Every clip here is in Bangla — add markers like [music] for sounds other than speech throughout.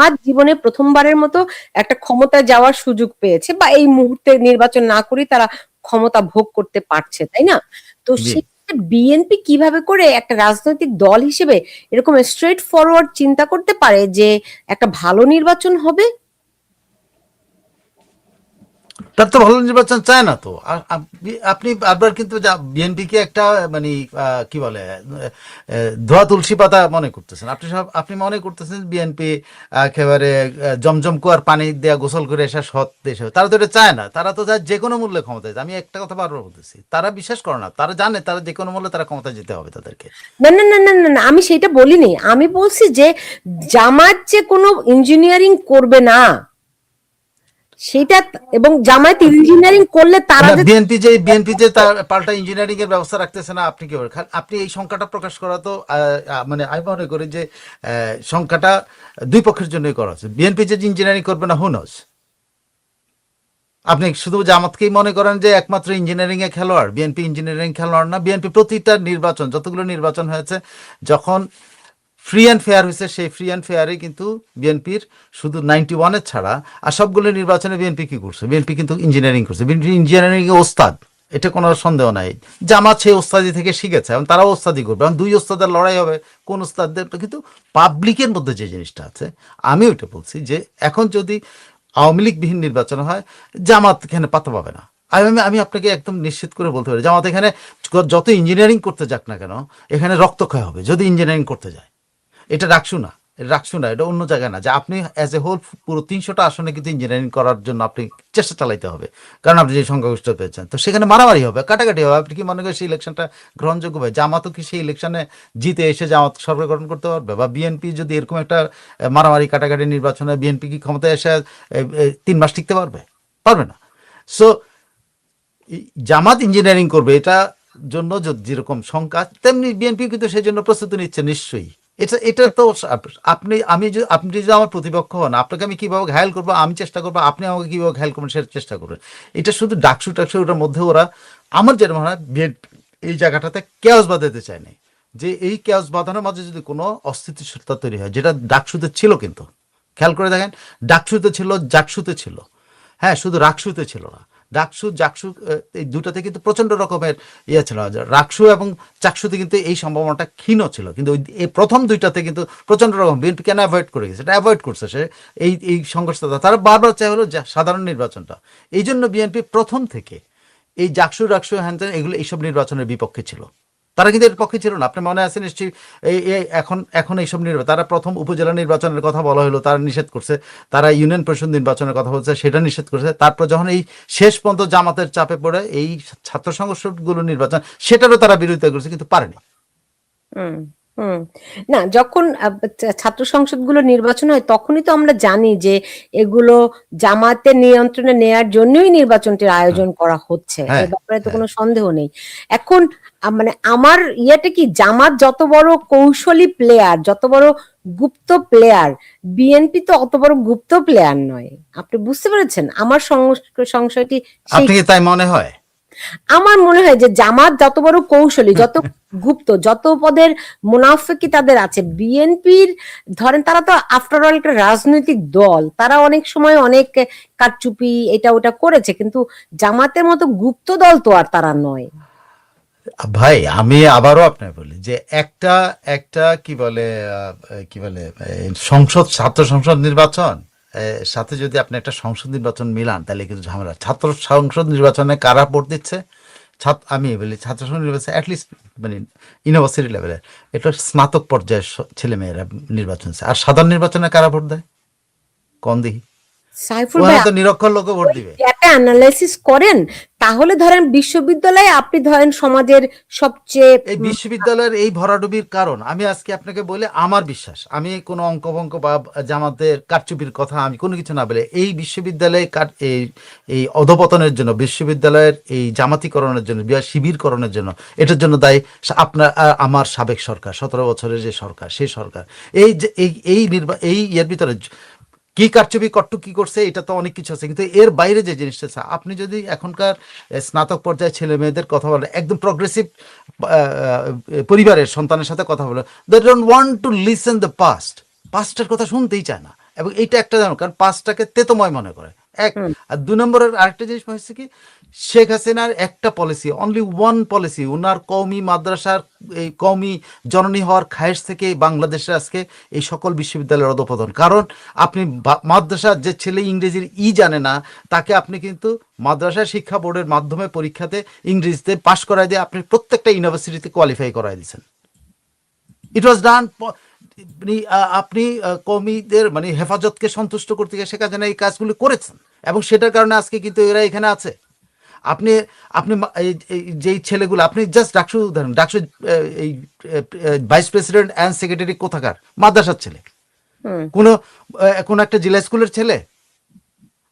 জামাত জীবনে প্রথমবারের মতো একটা ক্ষমতা যাওয়ার সুযোগ পেয়েছে বা এই মুহূর্তে নির্বাচন না করে তারা ক্ষমতা ভোগ করতে পারছে তাই না? তো বিএনপি কীভাবে করে একটা রাজনৈতিক দল হিসেবে এরকম স্ট্রেট ফরওয়ার্ড চিন্তা করতে পারে যে একটা ভালো নির্বাচন হবে? তার তো ভালো নির্বাচন চায় না তো। আপনি- আপনি বারবার কিন্তু বিএনপি কে একটা মানে কি বলে ধোয়া তুলসী পাতা মনে করতেছেন। আপনি সব আপনি মনে করতেছেন বিএনপি একেবারে জমজম কুয়ার পানি দেয়া গোসল করে এসে সৎ দেশ তারা তো এটা চায় না। তারা তো চায় যে কোনো মূল্যে ক্ষমতায়। আমি একটা কথা বারবার বলতেছি তারা বিশ্বাস করে না। তারা জানে তারা যে কোনো মূল্যে তারা ক্ষমতায় যেতে হবে তাদেরকে। না না না না না, আমি সেটা বলিনি। আমি বলছি যে জামাত যে কোনো ইঞ্জিনিয়ারিং করবে না সেটা এবং জামায়াত ইঞ্জিনিয়ারিং করলে তারা বিএনপি যে বিএনপি যে তার পাল্টা ইঞ্জিনিয়ারিং এর ব্যবস্থা রাখতেছে না আপনি কি বলেন? আপনি এই সংখ্যাটা প্রকাশ করা তো মানে আমি মনে করি যে সংখ্যাটা দুই পক্ষের জন্যই করা হচ্ছে। বিএনপি যে ইঞ্জিনিয়ারিং করবে না হুনস আপনি শুধু জামাতকেই মনে করেন যে একমাত্র ইঞ্জিনিয়ারিং এ খেলোয়াড় বিএনপি ইঞ্জিনিয়ারিং খেলোয়াড় না বিএনপি প্রতিটা নির্বাচন যতগুলো নির্বাচন হয়েছে যখন ফ্রি অ্যান্ড ফেয়ার হয়েছে, সেই ফ্রি অ্যান্ড ফেয়ারে কিন্তু বিএনপির শুধু নাইনটি ওয়ানের ছাড়া। আর সবগুলো নির্বাচনে বিএনপি কি করছে? বিএনপি কিন্তু ইঞ্জিনিয়ারিং করছে। বিএনপি ইঞ্জিনিয়ারিং ওস্তাদ, এটা কোনো সন্দেহ নাই। জামাত সেই ওস্তাদি থেকে শিখেছে এবং তারাও ওস্তাদি করবে। এবং দুই ওস্তাদের লড়াই হবে, কোন ওস্তাদদের কিন্তু পাবলিকের মধ্যে যে জিনিসটা আছে, আমি ওইটা বলছি যে এখন যদি আওয়ামী লীগবিহীন নির্বাচন হয়, জামাত এখানে পাতা পাবে না। আমি- আমি আপনাকে একদম নিশ্চিত করে বলতে পারি, জামাত এখানে যত ইঞ্জিনিয়ারিং করতে যাক না কেন, এখানে রক্তক্ষয় হবে, যদি ইঞ্জিনিয়ারিং করতে যায়। এটা রাখছু না রাখছু না, এটা অন্য জায়গায় না। যে আপনি অ্যাজ এ হোল পুরো তিনশোটা আসনে কিন্তু ইঞ্জিনিয়ারিং করার জন্য আপনি চেষ্টা চালাইতে হবে, কারণ আপনি যে সংখ্যাগরিষ্ঠ পেয়েছেন। তো সেখানে মারামারি হবে, কাটাকাটি হবে। আপনি কি মনে করেন সেই ইলেকশনটা গ্রহণযোগ্য হবে? জামাতও কি সেই ইলেকশনে জিতে এসে জামাত সরকার গঠন করতে পারবে? বা বিএনপি যদি এরকম একটা মারামারি কাটাকাটি নির্বাচনে বিএনপি কি ক্ষমতায় এসে তিন মাস টিকতে পারবে? পারবে না। সো জামাত ইঞ্জিনিয়ারিং করবে, এটা জন্য যেরকম শঙ্কা তেমনি বিএনপি কিন্তু সেই জন্য প্রস্তুতি নিচ্ছে নিশ্চয়ই। এটা এটা তো আপ- আপনি, আমি যদি, আপনি যদি আমার প্রতিপক্ষ হন, আপনাকে আমি কীভাবে ঘায়াল করব, আমি চেষ্টা করব, আপনি আমাকে কীভাবে ঘায়াল করবেন সেটা চেষ্টা করবেন এটা শুধু ডাকসু টাকসু ওটার মধ্যে ওরা, আমার যেটা মনে হয় এই জায়গাটাতে কেয়াস বাঁধাতে চায় নাই। যে এই কেয়াস বাঁধানোর মাঝে যদি কোনো অস্থিতিশীলতা তৈরি হয়, যেটা ডাকসুতে ছিল কিন্তু, খেয়াল করে দেখেন, ডাকসুতে ছিল জাকসুতে ছিল। হ্যাঁ শুধু রাকসুতে ছিল না। ডাকসু জাকসু এই দুটাতে কিন্তু প্রচণ্ড রকমের ইয়ে ছিল। রাকসু এবং চাকসুতে কিন্তু এই সম্ভাবনাটা ক্ষীণ ছিল। কিন্তু এই প্রথম দুইটাতে কিন্তু প্রচণ্ড রকম বিএনপি কেন অ্যাভয়েড করে গেছে? এটা অ্যাভয়েড করছে সে। এই এই সংঘর্ষটা তারা বারবার চাই হলো সাধারণ নির্বাচনটা। এই জন্য বিএনপি প্রথম থেকে এই জাকসু রাকসু হ্যান এগুলো এইসব নির্বাচনের বিপক্ষে ছিল। তারা কিন্তু এর পক্ষে ছিল না। আপনি মনে আছে নিশ্চয়ই এই এখন এখন এইসব নির্বাচন, তারা প্রথম উপজেলা নির্বাচনের কথা বলা হলো, তারা নিষেধ করছে। তারা ইউনিয়ন পরিষদ নির্বাচনের কথা বলছে, সেটা নিষেধ করছে। তারপর যখন এই শেষ পর্যন্ত জামাতের চাপে পড়ে এই ছাত্র সংগঠনগুলো নির্বাচন, সেটারও তারা বিরোধিতা করছে, কিন্তু পারেনি। হুম। না যখন ছাত্র সংসদগুলো নির্বাচন হয় তখনই তো আমরা জানি যে এগুলো জামাতের নিয়ন্ত্রণে নেয়ার জন্যই নির্বাচনটির আয়োজন করা হচ্ছে। হ্যাঁ, ব্যাপারে তো হ্যাঁ। কোনো সন্দেহ নেই। এখন মানে আমার ইয়েটা কি জামাত যত বড় কৌশলী প্লেয়ার যত বড় গুপ্ত প্লেয়ার বিএনপি তো অত বড় গুপ্ত প্লেয়ার নয়। আপনি বুঝতে পেরেছেন? আমার সংশ- সংশয়টি সেই আপনি তাই মনে হয়? আমার মনে হয় যে জামাত যত বড় কৌশলী যত [laughs] গুপ্ত যত পদের মুনাফেকি তাদের আছে। বিএনপির ধরেন তারা তো আফটার অল একটা রাজনৈতিক দল। তারা অনেক সময় অনেক কারচুপি এটা ওটা করেছে কিন্তু জামাতের মতো গুপ্ত দল তো আর তারা নয়। ভাই আমি আবারও আপনার বলি যে একটা একটা কি বলে কি বলে সংসদ ছাত্র সংসদ নির্বাচন সাথে যদি আপনি একটা সংসদ নির্বাচন মিলান, তাহলে কিন্তু ঝামেলা। ছাত্র সংসদ নির্বাচনে কারা ভোট দিচ্ছে? ছাত্র আমি বলি ছাত্র সংসদ নির্বাচন অ্যাটলিস্ট মানে ইউনিভার্সিটি লেভেলে এটা স্নাতক পর্যায়ের ছেলেমেয়েরা নির্বাচন। আর সাধারণ নির্বাচনে কারা ভোট দেয়? কম দেখি। সাইফুল ভাই তো নিরক্ষর লোক ভোট দিবে। একটা অ্যানালাইসিস করেন তাহলে ধরেন বিশ্ববিদ্যালয়ে আপনি ধরেন সমাজের সবচেয়ে এই বিশ্ববিদ্যালয়ের এই ভরাডুবির কারণ আমি আজকে আপনাকে বলে আমার বিশ্বাস আমি কোনো অঙ্ক বা জামাতের কারচুপির কথা আমি কোনো কিছু না বলে এই বিশ্ববিদ্যালয়ে এই এই অধপতনের জন্য বিশ্ববিদ্যালয়ের এই জামাতিকরণের জন্য বিয়া শিবিরকরণের জন্য এটার জন্য দায়ী আপনার আমার সাবেক সরকার সতেরো বছরের যে সরকার সেই সরকার এই যে এই এই নির্বা এই ইয়ের ভিতরে কি কারচুপি, কট্টু কি করছে, এটা তো অনেক কিছু আছে। কিন্তু এর বাইরে যে জিনিসটা আছে, আপনি যদি এখনকার স্নাতক পর্যায়ে ছেলে মেয়েদের কথা বলেন, একদম প্রগ্রেসিভ পরিবারের সন্তানের সাথে কথা বলেন they don't want to listen the past পাস্টের কথা শুনতেই চায় না। এবং এইটা একটা কারণ পাস্টটাকে তেতময় মনে করে। এক আর দুই নম্বরের আরেকটা জিনিস হচ্ছে কি শেখ হাসিনার একটা পলিসি অনলি ওয়ান পলিসি ওনার কওমি মাদ্রাসার এই কওমি জননী হওয়ার খায়েশ থেকে বাংলাদেশে আজকে এই সকল বিশ্ববিদ্যালয়ের অধপতন। কারণ আপনি মাদ্রাসার যে ছেলে ইংরেজির ই জানে না তাকে আপনি কিন্তু মাদ্রাসা শিক্ষা বোর্ডের মাধ্যমে পরীক্ষাতে ইংরেজিতে পাশ করাই দিয়ে আপনি প্রত্যেকটা ইউনিভার্সিটিতে কোয়ালিফাই করাই দিয়েছেন। ইট ওয়াজ ডান আপনি আহ, কওমিদের মানে হেফাজতকে সন্তুষ্ট করতে গিয়ে শেখ হাসিনা এই কাজগুলি করেছেন এবং সেটার কারণে আজকে কিন্তু এরা এখানে আছে। আপনি আপনি যেই ছেলেগুলো আপনি জাস্ট ডাকসু উদাহরণ ডাকসু এই ভাইস প্রেসিডেন্ট অ্যান্ড সেক্রেটারি কোথাকার? মাদ্রাসার ছেলে। কোনো কোনো একটা জেলা স্কুলের ছেলে?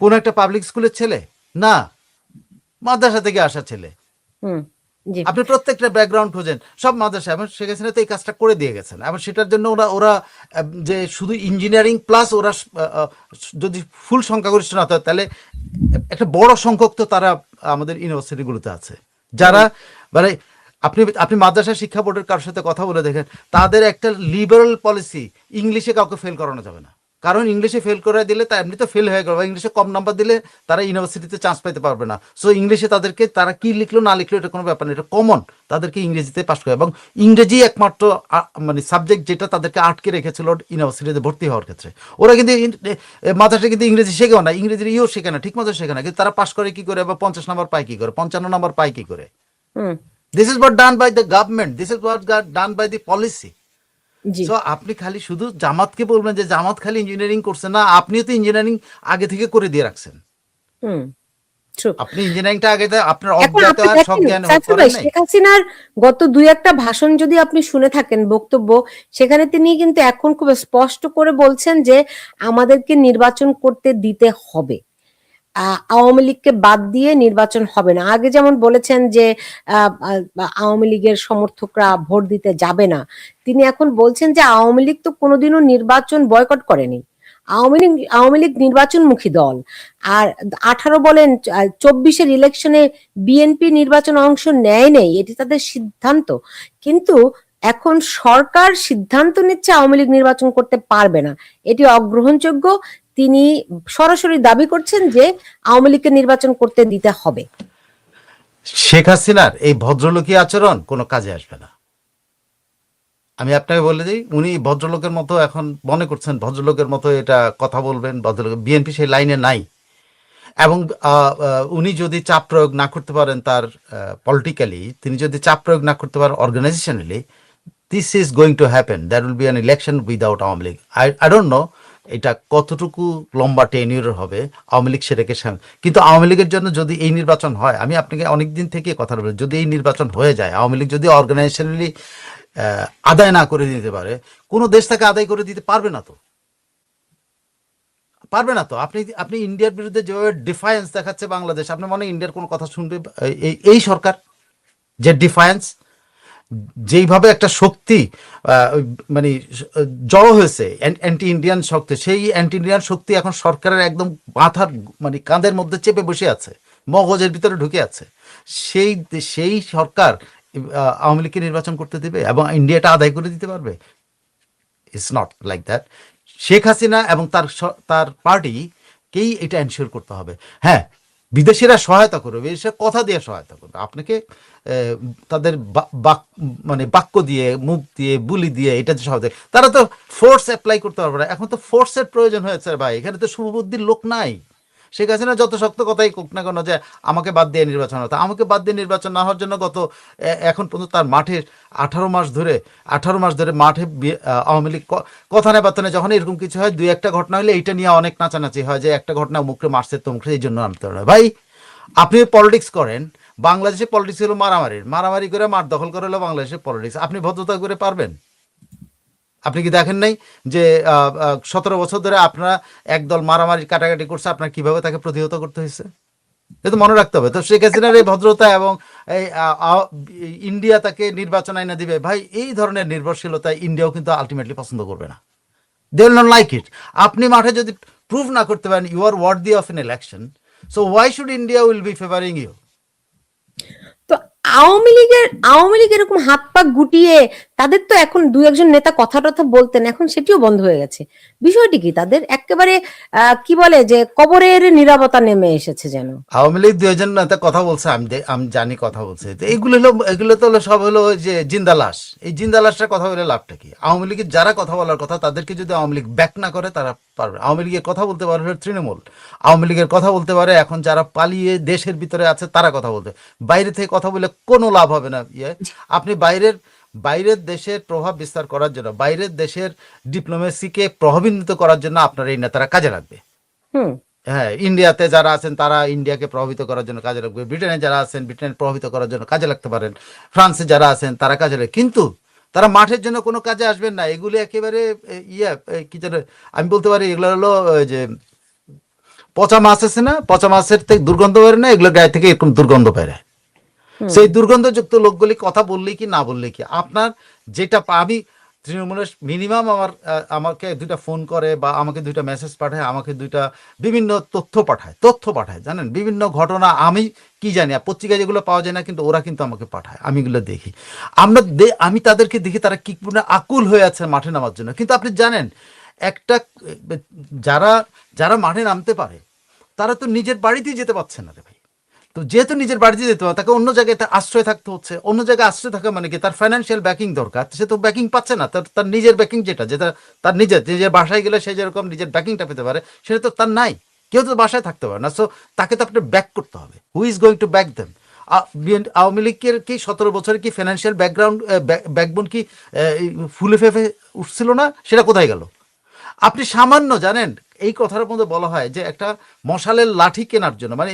কোন একটা পাবলিক স্কুলের ছেলে? না। মাদ্রাসা থেকে আসা ছেলে। আপনি প্রত্যেকটা ব্যাকগ্রাউন্ড খোঁজেন। সব মাদ্রাসা, এবং শেখ হাসিনা তো এই কাজটা করে দিয়ে গেছেন। এবং সেটার জন্য ওরা ওরা যে শুধু ইঞ্জিনিয়ারিং প্লাস ওরা যদি ফুল সংখ্যাগরিষ্ঠ না হয়, তাহলে একটা বড় সংখ্যক তো তারা আমাদের ইউনিভার্সিটিগুলোতে আছে। যারা মানে আপনি আপনি মাদ্রাসা শিক্ষা বোর্ডের কারোর সাথে কথা বলে দেখেন, তাদের একটা লিবারাল পলিসি ইংলিশে কাউকে ফেল করানো যাবে না। কারণ ইংলিশে ফেল করে দিলে তা এমনি তো ফেল হয়ে গেল। ইংলিশে কম নাম্বার দিলে তারা ইউনিভার্সিটিতে চান্স পেতে পারবে না। সো ইংলিশে তাদেরকে তারা কি লিখলো না লিখলো এটা কোনো ব্যাপার না এটা কমন তাদেরকে ইংরেজিতে পাশ করে। এবং ইংরেজি একমাত্র মানে সাবজেক্ট যেটা তাদেরকে আটকে রেখেছিল ইউনিভার্সিটিতে ভর্তি হওয়ার ক্ষেত্রে। ওরা কিন্তু মাদ্রাসা কিন্তু ইংরেজি শেখেও না। ইংরেজির ইও শেখে না ঠিক মতো শেখে না। কিন্তু তারা পাশ করে কি করে বা পঞ্চাশ নাম্বার পায় কি করে? পঞ্চান্ন নাম্বার পায় কি করে? হুম। This is what done by the government this is what done by the policy G. So আপনি খালি শুধু জামাতকে বলবেন যে জামাত খালি ইঞ্জিনিয়ারিং করছে না আপনিও তো ইঞ্জিনিয়ারিং আগে থেকে করে দিয়ে রাখছেন. আপনি ইঞ্জিনিয়ারিংটা আগে আপনার শেখ হাসিনার গত দুই একটা ভাষণ যদি আপনি শুনে থাকেন বক্তব্য সেখানে তিনি কিন্তু এখন খুব স্পষ্ট করে বলছেন যে আমাদেরকে নির্বাচন করতে দিতে হবে। আওয়ামী লীগকে বাদ দিয়ে নির্বাচন হবে না। আগে যেমন বলেছেন যে আওয়ামী লীগের সমর্থকরা ভোট দিতে যাবে না। তিনি এখন বলছেন যে, আওয়ামী লীগ তো কোনোদিনও নির্বাচন বয়কট করেনি। আওয়ামী লীগ আওয়ামী লীগ নির্বাচনমুখী দল। আর আঠারো বলেন চব্বিশের ইলেকশনে বিএনপি নির্বাচন অংশ নেয় নেই, এটি তাদের সিদ্ধান্ত। কিন্তু এখন সরকার সিদ্ধান্ত নিচ্ছে আওয়ামী লীগ নির্বাচন করতে পারবে না। এটি অগ্রহণযোগ্য। তিনি সরাসরি দাবি করছেন যে আওয়ামী লীগকে নির্বাচন করতে দিতে হবে। শেখ হাসিনার এই ভদ্রলোকী আচরণ কোনো কাজে আসবে না। আমি আপনাকে বলে দিই, উনি ভদ্রলোকের মতো এখন মনে করছেন ভদ্রলোকের মতো এটা কথা বলবেন, ভদ্রলোক, বিএনপি সেই লাইনে নাই। এবং উনি যদি চাপ প্রয়োগ না করতে পারেন তার পলিটিক্যালি তিনি যদি চাপ প্রয়োগ না করতে পারেন organisationally this is going to happen that will be an election without Awami League. I I don't know এটা কতটুকু লম্বা টেনিউর হবে, আওয়ামী লীগ সেটাকে কিন্তু আওয়ামী লীগের জন্য যদি এই নির্বাচন হয়, আমি আপনাকে অনেক দিন থেকে কথা বলি, যদি এই নির্বাচন হয়ে যায়, আওয়ামী লীগ যদি অর্গানাইজেশনালি আদায় না করে দিতে পারে, কোনো দেশ তাকে আদায় করে দিতে পারবে না তো। পারবে না তো। আপনি আপনি ইন্ডিয়ার বিরুদ্ধে যেভাবে ডিফায়েন্স দেখাচ্ছে বাংলাদেশ আপনি মনে ইন্ডিয়ার কোনো কথা শুনবে এই সরকার? যে ডিফায়েন্স যেইভাবে একটা শক্তি মানে জড়ো হয়েছে অ্যান্টি ইন্ডিয়ান শক্তি, সেই অ্যান্টি ইন্ডিয়ান শক্তি এখন সরকারের একদম মাথার মানে কাঁধের মধ্যে চেপে বসে আছে, মগজের ভিতরে ঢুকে আছে। সেই সেই সরকার আওয়ামী লীগকে নির্বাচন করতে দেবে এবং ইন্ডিয়াটা আদায় করে দিতে পারবে। It's not like that Sheikh Hasina এবং তার তার পার্টিকেই এটা এনশিওর করতে হবে। হ্যাঁ বিদেশিরা সহায়তা করবে, বিদেশিরা কথা দিয়ে সহায়তা করবে। আপনাকে তাদের মানে বাক্য দিয়ে, মুখ দিয়ে, বুলি দিয়ে, এটা যে সহায়তা তারা তো ফোর্স অ্যাপ্লাই করতে পারবে না। এখন তো ফোর্সের প্রয়োজন হয়েছে ভাই। এখানে তো শুভবুদ্ধির লোক নাই। শেখ হাসিনা যত শক্ত কথাই কোক না কেন যে আমাকে বাদ দিয়ে নির্বাচন হতো আমাকে বাদ দিয়ে নির্বাচন না হওয়ার জন্য গত এখন পর্যন্ত তার মাঠে আঠারো মাস ধরে, আঠারো মাস ধরে মাঠে আওয়ামী লীগ কথা নেই বার্তা যখন এরকম কিছু হয়, দুই একটা ঘটনা হলে এইটা নিয়ে অনেক নাচানাচি হয় যে একটা ঘটনা মুখে মারছে তমুখে এই জন্য আনতে হবে। ভাই, আপনি পলিটিক্স করেন, বাংলাদেশে পলিটিক্স হলো মারামারির মারামারি করে মার দখল করে হলো বাংলাদেশের পলিটিক্স আপনি ভদ্রতা করে পারবেন? আপনি কি দেখেন নাই যে সতেরো বছর ধরে আপনারা একদল মারামারি কাটাকাটি করছে, আপনার কীভাবে তাকে প্রতিহত করতে হয়েছে? এটা মনে রাখতে হবে। তো শেখ হাসিনার এই ভদ্রতা এবং এই ইন্ডিয়া তাকে নির্বাচন আইনা দিবে, ভাই, এই ধরনের নির্ভরশীলতা ইন্ডিয়াও কিন্তু আলটিমেটলি পছন্দ করবে না। They will not like it আপনি মাঠে যদি প্রুভ না করতে পারেন you are worthy of an election so why should India will be favouring you তো আওয়ামী লীগের, আওয়ামী লীগ এরকম হাত পা গুটিয়ে তাদের তো এখন দু একজন নেতা কথা টথা বলতেন, এখন সেটিও বন্ধ হয়ে গেছে। বিষয়টি কি? তাদের একেবারে কি বলে যে কবরের নিরাপত্তা নেমে এসেছে যেন। আওয়ামী লীগ দুজন নেতা কথা বলছে, আমি আমি জানি কথা বলছে। এগুলো হলো, এগুলো তো হলো সব হলো যে জিন্দালাস এই জিন্দা লাশটার কথা বলে লাভটা কি? আওয়ামী লীগের যারা কথা বলার কথা, তাদেরকে যদি আওয়ামী লীগ ব্যাক না করে, তারা পারবে। আওয়ামী লীগের কথা বলতে পারে হলো তৃণমূল। আওয়ামী লীগের কথা বলতে পারে এখন যারা পালিয়ে দেশের ভিতরে আছে, তারা কথা বলতে বাইরে থেকে কথা বলে কোনো লাভ হবে না। ইয়ে আপনি বাইরের বাইরের দেশের প্রভাব বিস্তার করার জন্য বাইরের দেশের ডিপ্লোমেসিকে প্রভাবিত করার জন্য আপনার এই নেতারা কাজে লাগবে। হ্যাঁ ইন্ডিয়াতে যারা আছেন তারা ইন্ডিয়াকে প্রভাবিত করার জন্য কাজে লাগবে। ব্রিটেনে যারা আছেন ব্রিটেন প্রভাবিত করার জন্য কাজে লাগতে পারেন। ফ্রান্সে যারা আছেন তারা কাজে লাগবে। কিন্তু তারা মাঠের জন্য কোনো কাজে আসবেন না। এগুলি একেবারে ইয়ে কি যেন আমি বলতে পারি এগুলো হলো ওই যে পচা মাছ আছে না? পচা মাছের থেকে দুর্গন্ধ বেরোয় না? এগুলো গায়ে থেকে এরকম দুর্গন্ধ বেরোয়। সেই দুর্গন্ধযুক্ত লোকগুলি কথা বললেই কি, না বললেই কি? আপনার যেটা আমি তৃণমূলের মিনিমাম আমার আমাকে দুইটা ফোন করে বা আমাকে দুইটা মেসেজ পাঠায়, আমাকে দুইটা বিভিন্ন তথ্য পাঠায় তথ্য পাঠায়, জানেন? বিভিন্ন ঘটনা আমি কি জানি, আর পত্রিকায় যেগুলো পাওয়া যায় না, কিন্তু ওরা কিন্তু আমাকে পাঠায়, আমি এগুলো দেখি। আমরা আমি তাদেরকে দেখি, তারা কি আকুল হয়ে আছে মাঠে নামার জন্য। কিন্তু আপনি জানেন, একটা যারা যারা মাঠে নামতে পারে, তারা তো নিজের বাড়িতেই যেতে পারছে না রে তো যেহেতু নিজের বাড়িতে যেতে হবে তাকে অন্য জায়গায় তার আশ্রয় থাকতে হচ্ছে। অন্য জায়গায় আশ্রয় থাকা মানে কি, তার ফাইন্যান্সিয়াল ব্যাকিং দরকার। সে তো ব্যাকিং পাচ্ছে না। তার তার নিজের ব্যাকিং যেটা যেটা তার নিজের নিজের বাসায় গেলে সে যেরকম নিজের ব্যাকিংটা পেতে পারে, সেটা তো তার নাই। কেউ তো বাসায় থাকতে পারে না। সো তাকে তো আপনার ব্যাক করতে হবে। Who is going to back them Awami লীগের কি সতেরো বছরের কি ফিনান্সিয়াল ব্যাকগ্রাউন্ড ব্যাকবোন কি ফুলে ফেফে উঠছিল না? সেটা কোথায় গেল? আপনি সামান্য জানেন, এই কথার মধ্যে বলা হয় যে একটা মশালের লাঠি কেনার জন্য মানে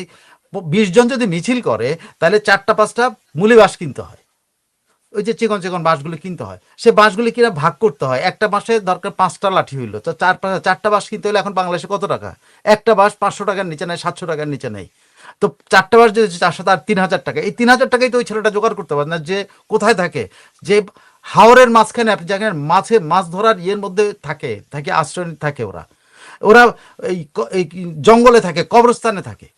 বিশ জন যদি মিছিল করে, তাহলে চারটা পাঁচটা মুলি বাঁশ কিনতে হয়। ওই যে চিকন চিকন বাঁশগুলো কিনতে হয়। সে বাঁশগুলি কিনা ভাগ করতে হয়। একটা বাঁশে দরকার পাঁচটা লাঠি হইল। তো চার চারটা বাঁশ কিনতে হলে এখন বাংলাদেশে কত টাকা? একটা বাঁশ পাঁচশো টাকার নিচে নেয় সাতশো টাকার নিচে নেই। তো চারটা বাঁশ যদি চারশো, তার তিন হাজার টাকা। এই তিন হাজার টাকাই তো ওই ছেলেটা জোগাড় করতে পারে না। যে কোথায় থাকে? যে হাওরের মাঝখানে আপনি জানেন, মাছে মাছ ধরার ইয়ের মধ্যে থাকে থাকে আশ্রয় থাকে ওরা। ওরা এই জঙ্গলে থাকে, কবরস্থানে থাকে।